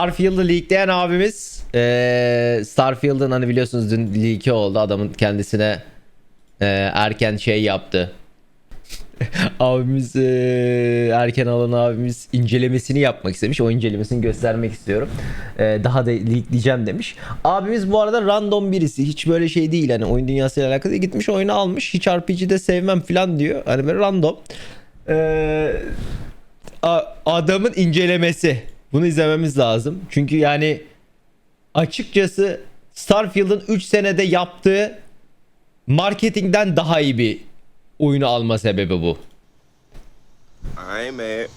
Starfield'ı leakleyen abimiz eee Starfield'ın hani biliyorsunuz dün leak'i oldu adamın kendisine eee, erken şey yaptı. abimiz eee, erken alan abimiz incelemesini yapmak istemiş. O incelemesini göstermek istiyorum. Eee, daha da leakleyeceğim demiş. Abimiz bu arada random birisi. Hiç böyle şey değil. Hani oyun dünyasıyla alakalı. Gitmiş oyunu almış. Hiç RPG'de sevmem falan diyor. Hani böyle random. Eee a- adamın incelemesi. Bunu izlememiz lazım. Çünkü yani açıkçası Starfield'ın 3 senede yaptığı marketingden daha iyi bir oyunu alma sebebi bu. I ain't.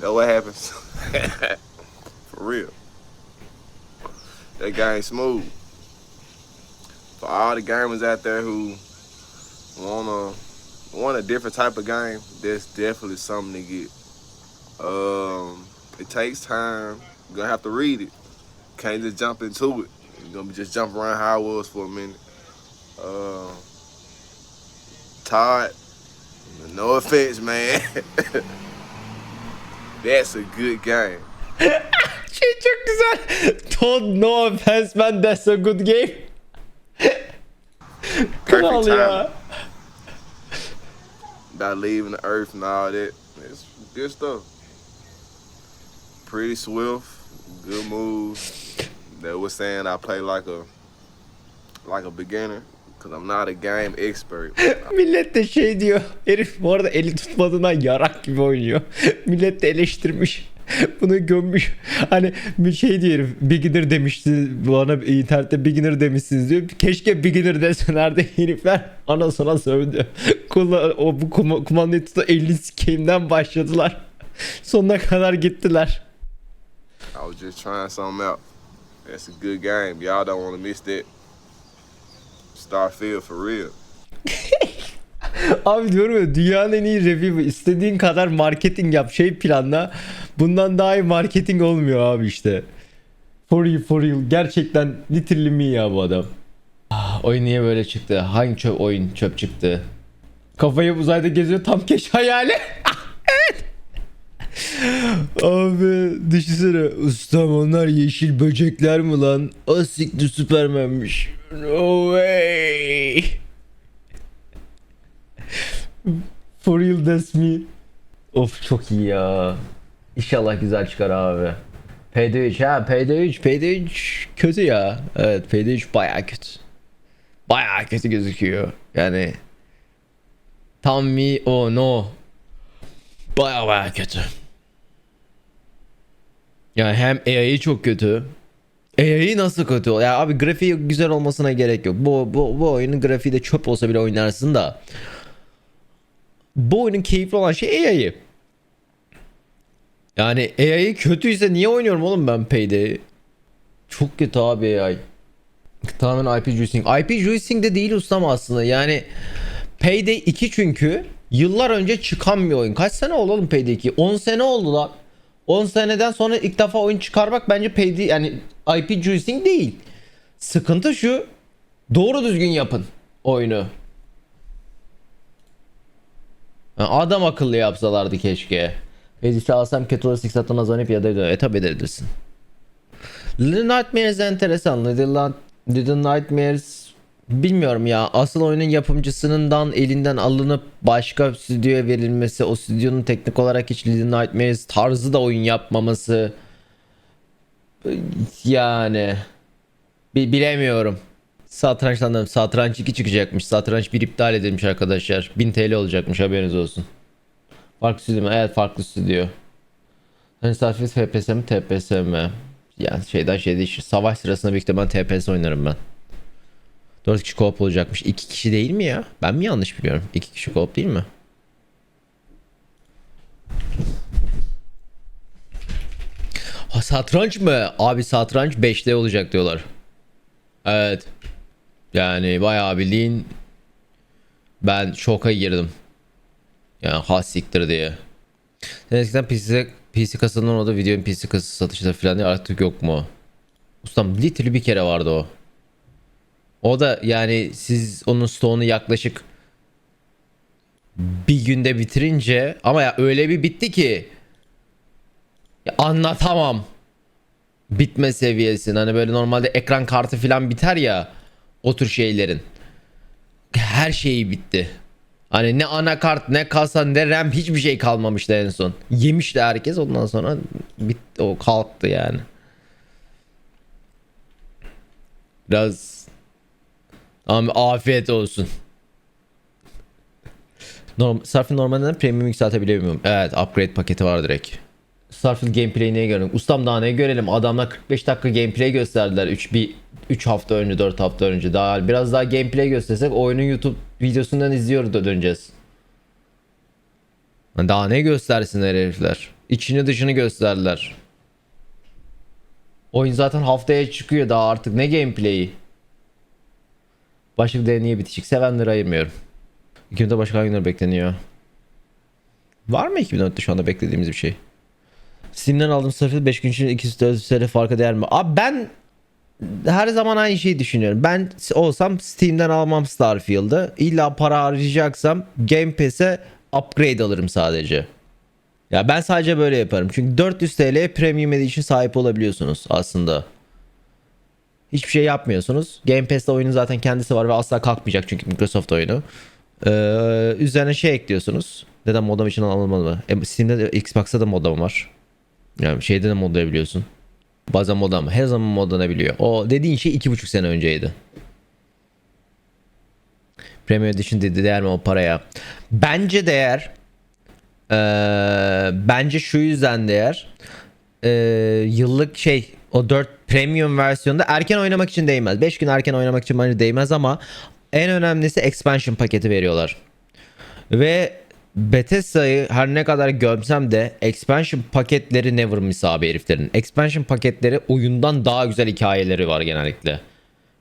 Know what happens. For real. That game smooth. For all the gamers out there who wanna want a different type of game, that's definitely something to get. Um, it takes time. You're gonna have to read it. Can't just jump into it. You're gonna be just jump around how I was for a minute. Uh, Todd, no offense, man. That's a good game. Şey çok güzel. Todd no offense man that's a good game. Kral Perfect ya. About leaving the earth and all that. It's good stuff. Pretty swift, good moves. They were saying I play like a like a beginner because I'm not a game expert. Millet de şey diyor. Herif bu arada eli tutmadığından yarak gibi oynuyor. Millet de eleştirmiş. Bunu gömmüş. Hani bir şey diyor. Beginner demişti. Bana internette beginner demişsiniz diyor. Keşke beginner deselerdi herifler. Ana sana sövdü. Kula, o bu kuma, kumandayı tutu 50 sikeyimden başladılar. Sonuna kadar gittiler. I was just trying something out. That's a good game. Y'all don't want to miss that. Starfield for real. Abi diyorum ya dünyanın en iyi review istediğin kadar marketing yap şey planla bundan daha iyi marketing olmuyor abi işte. For real for real gerçekten literally me ya bu adam. Ah, oyun niye böyle çıktı? Hangi çöp oyun çöp çıktı? Kafayı uzayda geziyor tam keş hayali. Abi düşünsene ustam onlar yeşil böcekler mi lan? O siktir süpermenmiş. No way. For real that's me. Of çok iyi ya. İnşallah güzel çıkar abi. PD3 ha PD3 PD3 kötü ya. Evet PD3 baya kötü. Baya kötü gözüküyor. Yani tam mi oh no. Baya baya kötü. Yani hem AI'yi çok kötü. AI'yi nasıl kötü? Ya abi grafiği güzel olmasına gerek yok. Bu bu bu oyunun grafiği de çöp olsa bile oynarsın da bu oyunun keyifli olan şey AI'yi. Yani AI kötüyse niye oynuyorum oğlum ben Payday'i? Çok kötü abi AI. Tamamen IP juicing. IP juicing de değil ustam aslında. Yani Payday 2 çünkü yıllar önce çıkan bir oyun. Kaç sene oldu oğlum Payday 2? 10 sene oldu lan. 10 seneden sonra ilk defa oyun çıkarmak bence Payday yani IP juicing değil. Sıkıntı şu. Doğru düzgün yapın oyunu. Ha, Adam akıllı yapsalardı keşke. Edisi alsam kötü olursa Sixat'tan azanıp ya da e tabi edebilirsin. Little Nightmares enteresan. Little, Little Nightmares bilmiyorum ya. Asıl oyunun yapımcısından elinden alınıp başka stüdyoya verilmesi, o stüdyonun teknik olarak hiç Little Nightmares tarzı da oyun yapmaması yani bi- bilemiyorum. Satrançtan da satranç 2 çıkacakmış. Satranç 1 iptal edilmiş arkadaşlar. 1000 TL olacakmış haberiniz olsun. Farklı stüdyo mu? Evet farklı stüdyo. Hani Starfield FPS mi TPS mi? Yani şeyden şey değişir. Savaş sırasında büyük ihtimal TPS oynarım ben. 4 kişi co-op olacakmış. 2 kişi değil mi ya? Ben mi yanlış biliyorum? 2 kişi co-op değil mi? Ha, satranç mı? Abi satranç 5'te olacak diyorlar. Evet. Yani bayağı bildiğin ben şoka girdim. Yani has siktir diye. Eskiden PC, PC kasasından o da videonun PC kasası satışta falan diye artık yok mu? Ustam literally bir kere vardı o. O da yani siz onun stoğunu yaklaşık bir günde bitirince ama ya öyle bir bitti ki anlatamam. Bitme seviyesin. Hani böyle normalde ekran kartı falan biter ya. O tür şeylerin. Her şeyi bitti. Hani ne anakart ne kasa ne RAM hiçbir şey kalmamıştı en son. Yemişti herkes ondan sonra bitti o kalktı yani. Biraz ama afiyet olsun. Norm Starfield normalden premium yükseltebiliyor muyum? Evet upgrade paketi var direkt. Starfield gameplay'i neye görelim? Ustam daha ne görelim? Adamlar 45 dakika gameplay gösterdiler 3 bir 3 hafta önce 4 hafta önce. Daha biraz daha gameplay göstersek oyunun YouTube videosundan izliyoruz da döneceğiz. Daha ne göstersinler herifler? İçini dışını gösterdiler. Oyun zaten haftaya çıkıyor daha artık ne gameplay'i? Başlık deneye bitişik sevenleri ayırmıyorum. 2000'de başka günler bekleniyor. Var mı 2014'te şu anda beklediğimiz bir şey? Steam'den aldığım Starfield 5 gün içinde 200 TL farka değer mi? Abi ben her zaman aynı şeyi düşünüyorum. Ben olsam Steam'den almam Starfield'ı. İlla para harcayacaksam Game Pass'e upgrade alırım sadece. Ya ben sadece böyle yaparım. Çünkü 400 TL'ye Premium Edition sahip olabiliyorsunuz aslında. Hiçbir şey yapmıyorsunuz. Game Pass'te oyunun zaten kendisi var ve asla kalkmayacak çünkü Microsoft oyunu. Ee, üzerine şey ekliyorsunuz. Neden modem için alınmalı? E, Steam'de de Xbox'ta da modem var. Yani şeyde de modlayabiliyorsun. Bazen modem her zaman modlanabiliyor. O dediğin şey iki buçuk sene önceydi. Premium Edition dedi değer mi o paraya? Bence değer. Ee, bence şu yüzden değer. Ee, yıllık şey o 4 premium versiyonda erken oynamak için değmez. 5 gün erken oynamak için bence değmez ama en önemlisi expansion paketi veriyorlar. Ve Bethesda'yı her ne kadar gömsem de expansion paketleri never miss abi heriflerin. Expansion paketleri oyundan daha güzel hikayeleri var genellikle.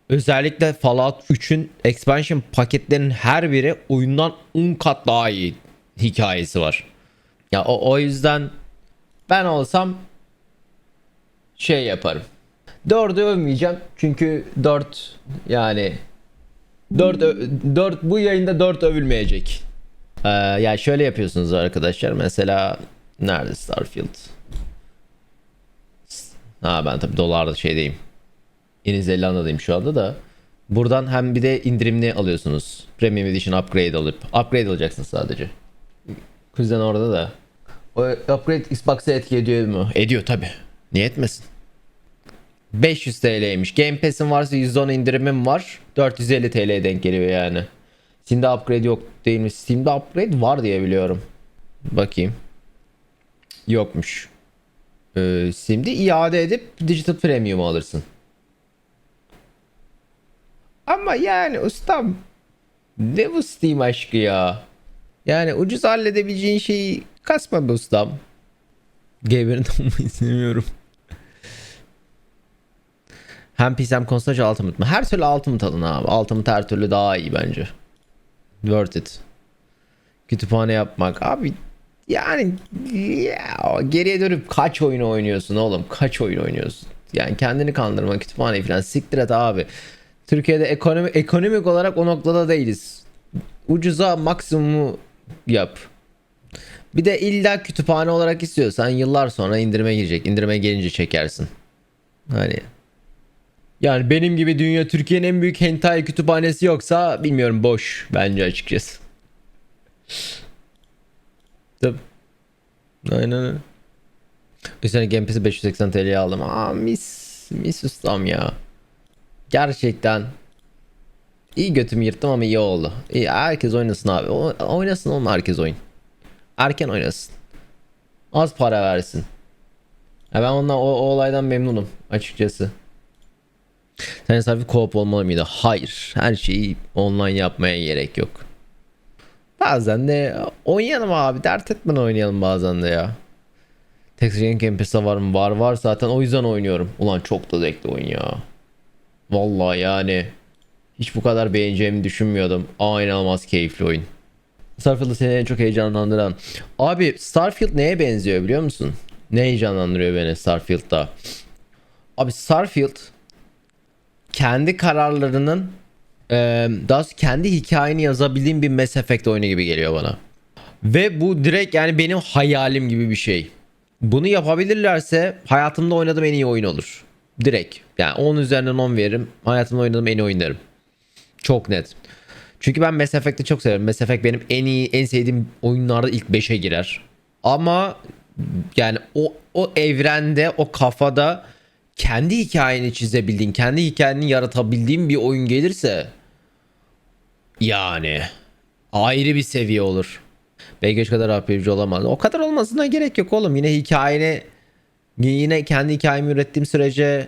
Özellikle Fallout 3'ün expansion paketlerinin her biri oyundan 10 kat daha iyi hikayesi var. Ya o, o yüzden ben olsam şey yaparım. 4'ü övmeyeceğim çünkü 4 yani 4 4 bu yayında 4 övülmeyecek. Ee, ya şöyle yapıyorsunuz arkadaşlar. Mesela nerede Starfield? Ha ben tabii dolarda şeydeyim. Yeni Zelanda'dayım şu anda da. Buradan hem bir de indirimli alıyorsunuz. Premium Edition upgrade alıp upgrade alacaksınız sadece. Kuzen orada da. O upgrade Xbox'a etki ediyor mu? Ediyor tabi. Niye etmesin? 500 TL'ymiş. Game Pass'in varsa %10 indirimim var. 450 TL denk geliyor yani. Steam'de upgrade yok değil mi? Steam'de upgrade var diye biliyorum. Bakayım. Yokmuş. Ee, Steam'de iade edip Digital Premium alırsın. Ama yani ustam ne bu Steam aşkı ya? Yani ucuz halledebileceğin şeyi kasma be ustam. Gamer'ın olmayı istemiyorum. Hem PC hem konsol Ultimate mı? Her türlü Ultimate alın abi. Ultimate her türlü daha iyi bence. Worth it. Kütüphane yapmak. Abi yani ya, geriye dönüp kaç oyun oynuyorsun oğlum? Kaç oyun oynuyorsun? Yani kendini kandırma kütüphaneyi falan siktir et abi. Türkiye'de ekonomi, ekonomik olarak o noktada değiliz. Ucuza maksimumu yap. Bir de illa kütüphane olarak istiyorsan yıllar sonra indirime girecek. İndirime gelince çekersin. Hani yani benim gibi dünya Türkiye'nin en büyük hentai kütüphanesi yoksa bilmiyorum boş bence açıkçası. Tabii. Aynen öyle. Üstelik Game Pass'i 580 TL'ye aldım. Aa mis mis ustam ya. Gerçekten iyi götümü yırttım ama iyi oldu. İyi, herkes oynasın abi. O- oynasın oğlum herkes oyun. Erken oynasın. Az para versin. Ya ben ondan o, o olaydan memnunum açıkçası. Sen sahibi co-op olmalı mıydı? Hayır. Her şeyi online yapmaya gerek yok. Bazen de oynayalım abi. Dert etmeden oynayalım bazen de ya. Texas Campus'ta var mı? Var var zaten o yüzden oynuyorum. Ulan çok da zevkli oyun ya. Vallahi yani. Hiç bu kadar beğeneceğimi düşünmüyordum. Aa inanılmaz keyifli oyun. Starfield'ı seni en çok heyecanlandıran. Abi Starfield neye benziyor biliyor musun? Ne heyecanlandırıyor beni Starfield'da? Abi Starfield kendi kararlarının e, daha kendi hikayeni yazabildiğin bir Mass Effect oyunu gibi geliyor bana. Ve bu direkt yani benim hayalim gibi bir şey. Bunu yapabilirlerse hayatımda oynadığım en iyi oyun olur. Direkt. Yani 10 üzerinden 10 veririm. Hayatımda oynadığım en iyi oyunlarım. Çok net. Çünkü ben Mass Effect'i çok severim. Mass Effect benim en iyi, en sevdiğim oyunlarda ilk 5'e girer. Ama yani o, o evrende, o kafada kendi hikayeni çizebildiğin, kendi hikayeni yaratabildiğin bir oyun gelirse yani ayrı bir seviye olur. Şu kadar RPG olamaz. O kadar olmasına gerek yok oğlum. Yine hikayeni yine kendi hikayemi ürettiğim sürece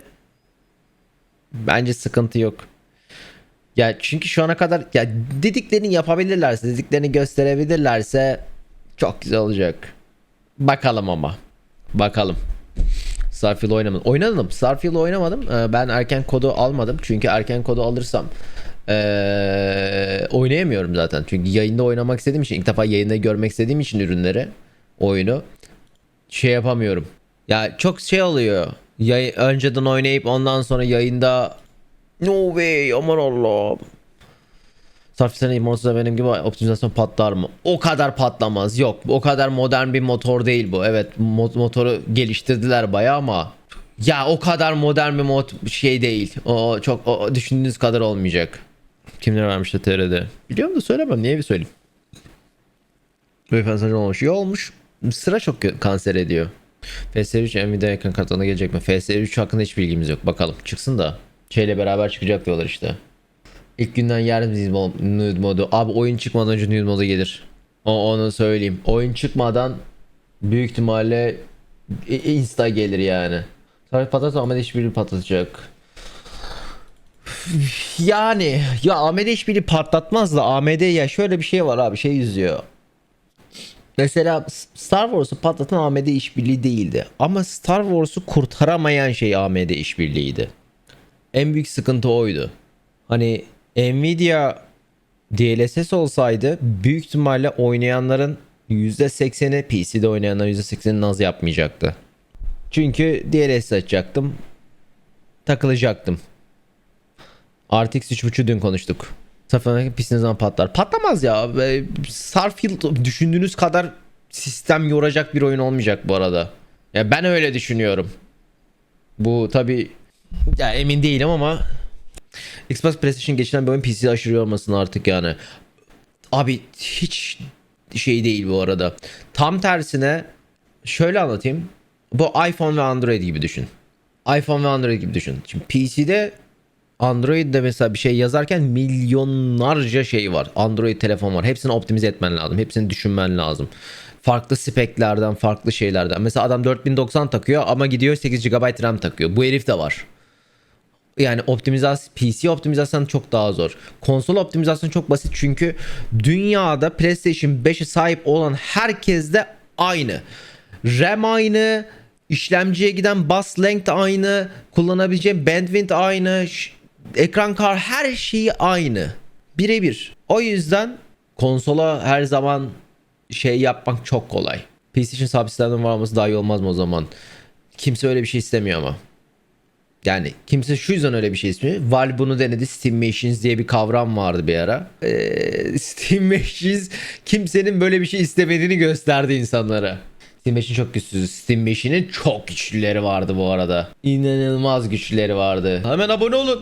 bence sıkıntı yok. Ya çünkü şu ana kadar ya dediklerini yapabilirlerse, dediklerini gösterebilirlerse çok güzel olacak. Bakalım ama. Bakalım. Starfield oynamadım. Oynadım. Starfield oynamadım. Ee, Ben erken kodu almadım. Çünkü erken kodu alırsam ee, oynayamıyorum zaten. Çünkü yayında oynamak istediğim için ilk defa yayında görmek istediğim için ürünleri oyunu şey yapamıyorum. Ya çok şey oluyor. Yay önceden oynayıp ondan sonra yayında no way aman Allah'ım. Sarf sene Immortals'da benim gibi optimizasyon patlar mı? O kadar patlamaz. Yok. O kadar modern bir motor değil bu. Evet mo- motoru geliştirdiler bayağı ama ya o kadar modern bir mod şey değil. O çok o, düşündüğünüz kadar olmayacak. Kimler vermişti TR'de? Biliyorum da söylemem. Niye bir söyleyeyim? Beyefendi sancı olmuş. İyi olmuş. Sıra çok kanser ediyor. FS3 Nvidia ekran kartlarına gelecek mi? FS3 hakkında hiç bilgimiz yok. Bakalım. Çıksın da. Şeyle beraber çıkacak diyorlar işte. İlk günden yarın nude modu. Abi oyun çıkmadan önce nude modu gelir. O, onu söyleyeyim. Oyun çıkmadan büyük ihtimalle insta gelir yani. Sonra patlat ama hiçbiri patlatacak. Yani ya AMD hiçbiri patlatmaz da AMD ya şöyle bir şey var abi şey yüzüyor. Mesela Star Wars'u patlatan AMD işbirliği değildi. Ama Star Wars'u kurtaramayan şey AMD işbirliğiydi. En büyük sıkıntı oydu. Hani Nvidia DLSS olsaydı büyük ihtimalle oynayanların %80'i PC'de oynayanların %80'i naz yapmayacaktı. Çünkü DLSS açacaktım. Takılacaktım. RTX 3.5'ü dün konuştuk. Safran'daki ne zaman patlar? Patlamaz ya. Starfield düşündüğünüz kadar sistem yoracak bir oyun olmayacak bu arada. Ya ben öyle düşünüyorum. Bu tabi ya emin değilim ama Xbox PlayStation geçilen bir oyun PC aşırı yormasın artık yani. Abi hiç şey değil bu arada. Tam tersine şöyle anlatayım. Bu iPhone ve Android gibi düşün. iPhone ve Android gibi düşün. Şimdi PC'de Android'de mesela bir şey yazarken milyonlarca şey var. Android telefon var. Hepsini optimize etmen lazım. Hepsini düşünmen lazım. Farklı speklerden, farklı şeylerden. Mesela adam 4090 takıyor ama gidiyor 8 GB RAM takıyor. Bu herif de var. Yani optimizasyon PC optimizasyon çok daha zor. Konsol optimizasyon çok basit çünkü dünyada PlayStation 5'e sahip olan herkes de aynı. RAM aynı, işlemciye giden bus length aynı, kullanabileceğim bandwidth aynı, ekran kar her şeyi aynı. Birebir. O yüzden konsola her zaman şey yapmak çok kolay. PC için sabit sistemden var olması daha iyi olmaz mı o zaman? Kimse öyle bir şey istemiyor ama. Yani kimse şu yüzden öyle bir şey istemiyor. Valve bunu denedi. Steam Machines diye bir kavram vardı bir ara. Ee, Steam Machines kimsenin böyle bir şey istemediğini gösterdi insanlara. Steam Machine çok güçsüz. Steam Machine'in çok güçlüleri vardı bu arada. İnanılmaz güçlüleri vardı. Hemen abone olun.